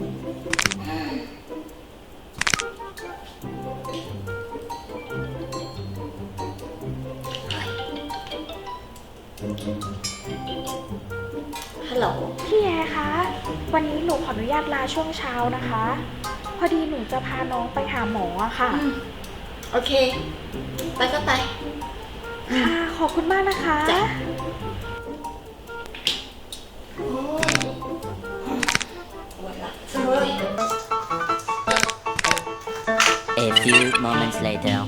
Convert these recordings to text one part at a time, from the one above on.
ฮัลโหล พี่แอร์คะ วันนี้หนูขออนุญาตลาช่วงเช้านะคะ พอดีหนูจะพาน้องไปหาหมออะค่ะอืมโอเค ไปก็ไป ค่ะ ขอบคุณมากนะคะ จ้ะ A few moments later.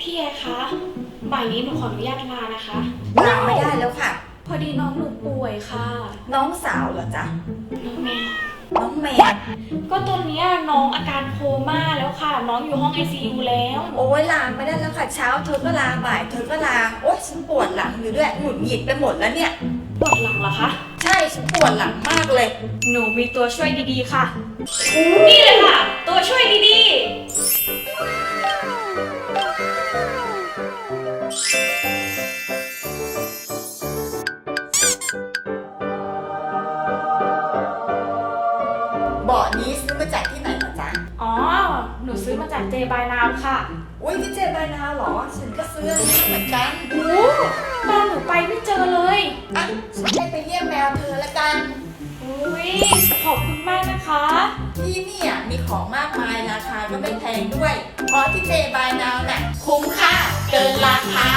พี่แอร์คะบ่ายนี้หนูขออนุญาตลานะคะ ลาไม่ได้แล้วค่ะ พอดีน้องหนูป่วยค่ะ น้องสาวเหรอจ๊ะ น้องแมว น้องแมนก็ตอนเนี้ยน้องอาการโคม่าแล้วค่ะ น้องอยู่ห้อง ICU แล้ว โอ้ยลาไม่ได้แล้วค่ะ เช้าเธอก็ลาบ่ายเธอก็ลา โอ๊ยฉันปวดหลังอยู่ด้วยหงุดหงิดไปหมดแล้วเนี่ย ปวดหลังเหรอคะ ใช่ฉันปวดหลังมากเลย หนูมีตัวช่วยดีๆค่ะ นี่เลยค่ะ ตัวช่วยดีๆ บาะนี้ซื้อมาจากที่ไหนเหรอจ๊ะ อ๋อ หนูซื้อมาจากเจบายนามค่ะอุ้ยพี่เจบายนาเหรอ ฉันก็ซื้ออันนี้เหมือนกันโอ้ตอนหนูไปไม่เจอเลย อะฉันให้ไปเยี่ยมแมวเธอละกัน อุ้ยขอบคุณมากนะคะ ที่เนี่ยมีของมากมายราคาก็ไม่แพงด้วย เพราะที่เจบายนาวน่ะคุ้มค่าเกินราคา